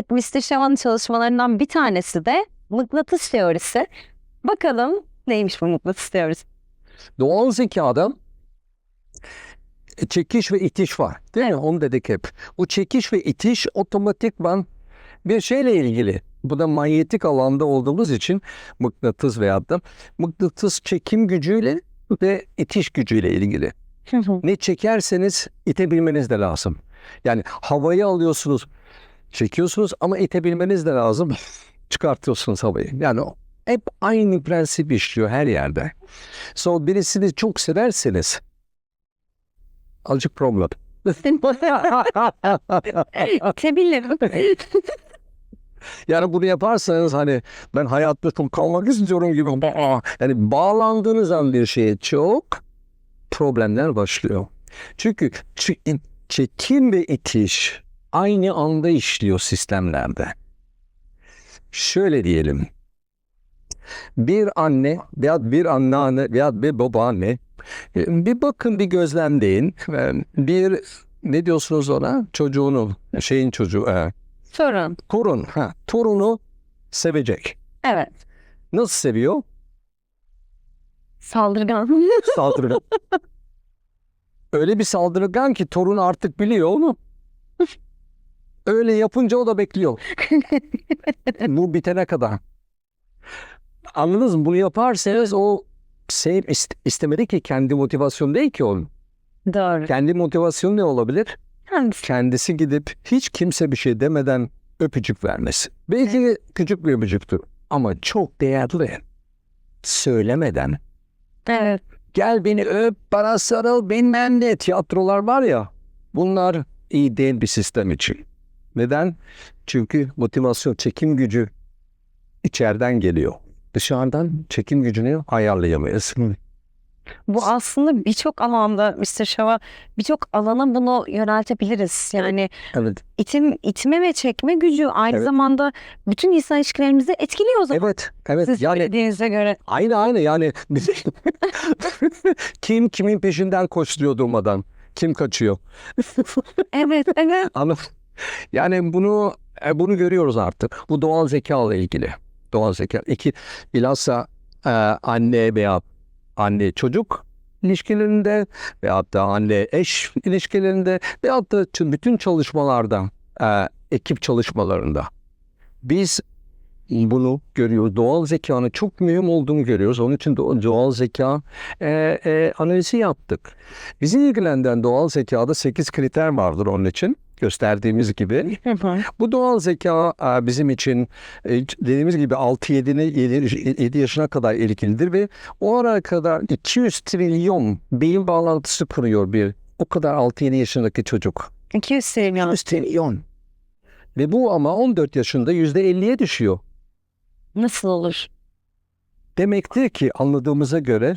Mr. Shaman'ın çalışmalarından bir tanesi de mıknatıs teorisi. Bakalım neymiş bu mıknatıs teorisi? Doğal zekada e, çekiş ve itiş var. Değil mi? Onu dedik hep. Bu çekiş ve itiş otomatikman bir şeyle ilgili. Bu da manyetik alanda olduğumuz için mıknatıs veyahut da mıknatıs çekim gücüyle ve itiş gücüyle ilgili. Ne çekerseniz itebilmeniz de lazım. Yani havayı alıyorsunuz, çekiyorsunuz ama itebilmeniz de lazım. Çıkartıyorsunuz havayı. Yani hep aynı prensip işliyor her yerde. So birisini çok severseniz azıcık problem. İtebilirim. yani bunu yaparsanız hani ben hayatta çok kalmak istiyorum gibi yani bağlandığınız an bir şeye çok problemler başlıyor. Çünkü çekim ve itiş aynı anda işliyor sistemlerde. Şöyle diyelim. Bir anne veya bir anneanne veya bir babaanne e, bir bakın bir gözlemleyin. E, Bir ne diyorsunuz ona? Çocuğunu, şeyin çocuğu, e, Sorun. torun, ha, torunu sevecek. Evet. Nasıl seviyor? Saldırgan. Saldırgan. Öyle bir saldırgan ki torun artık biliyor onu. Öyle yapınca o da bekliyor. Bu bitene kadar. Anladınız mı? Bunu yaparsanız o ist- istemedi ki kendi motivasyon değil ki onun. Doğru. Kendi motivasyonu ne olabilir? Hangisi? Kendisi gidip hiç kimse bir şey demeden öpücük vermesi. Belki de küçük bir öpücüktür ama çok değerli. Söylemeden Evet. gel beni öp, bana sarıl, bilmem ne tiyatrolar var ya. Bunlar iyi değil bir sistem için. Neden? Çünkü motivasyon, çekim gücü içeriden geliyor. Dışarıdan çekim gücünü ayarlayamayız. Bu aslında birçok alanda Mr. Shava birçok alana bunu yöneltebiliriz. Yani Evet. itim, itme ve çekme gücü aynı Evet. zamanda bütün insan ilişkilerimizi etkiliyor o zaman. Evet. Evet. Siz yani söylediğinize göre. Aynı aynı yani kim kimin peşinden koşturuyor durmadan? Kim kaçıyor? Evet, evet. Anladın? Yani bunu e, bunu görüyoruz artık. Bu doğal zeka ile ilgili. Doğal zeka. İki bilhassa e, anne veya anne çocuk ilişkilerinde veyahut da anne eş ilişkilerinde veyahut da bütün çalışmalarda e, ekip çalışmalarında biz bunu görüyoruz. Doğal zekanın çok mühim olduğunu görüyoruz. Onun için do- doğal zeka e, e, analizi yaptık. Bizi ilgilendiren doğal zekada 8 kriter vardır onun için gösterdiğimiz gibi. Bu doğal zeka bizim için e, dediğimiz gibi 6-7 7 yaşına kadar ilgilidir ve o ara kadar 200 trilyon beyin bağlantısı kuruyor bir o kadar 6-7 yaşındaki çocuk. 200 trilyon. 200 trilyon. Ve bu ama 14 yaşında %50'ye düşüyor. Nasıl olur? Demektir ki anladığımıza göre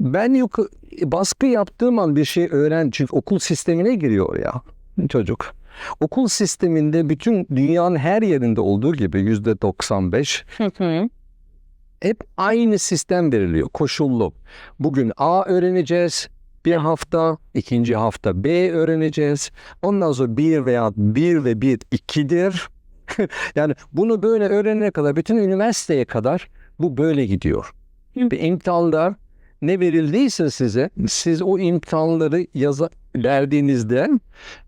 ben yok baskı yaptığım an bir şey öğren çünkü okul sistemine giriyor ya çocuk. Okul sisteminde bütün dünyanın her yerinde olduğu gibi yüzde 95 Hı hı. hep aynı sistem veriliyor koşullu. Bugün A öğreneceğiz bir hafta, ikinci hafta B öğreneceğiz. Ondan sonra bir veya bir ve bir ikidir. yani bunu böyle öğrenene kadar bütün üniversiteye kadar bu böyle gidiyor. Ve imtihanlar ne verildiyse size siz o imtihanları yaza verdiğinizde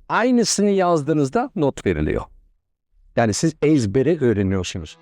aynısını yazdığınızda not veriliyor. Yani siz ezbere öğreniyorsunuz.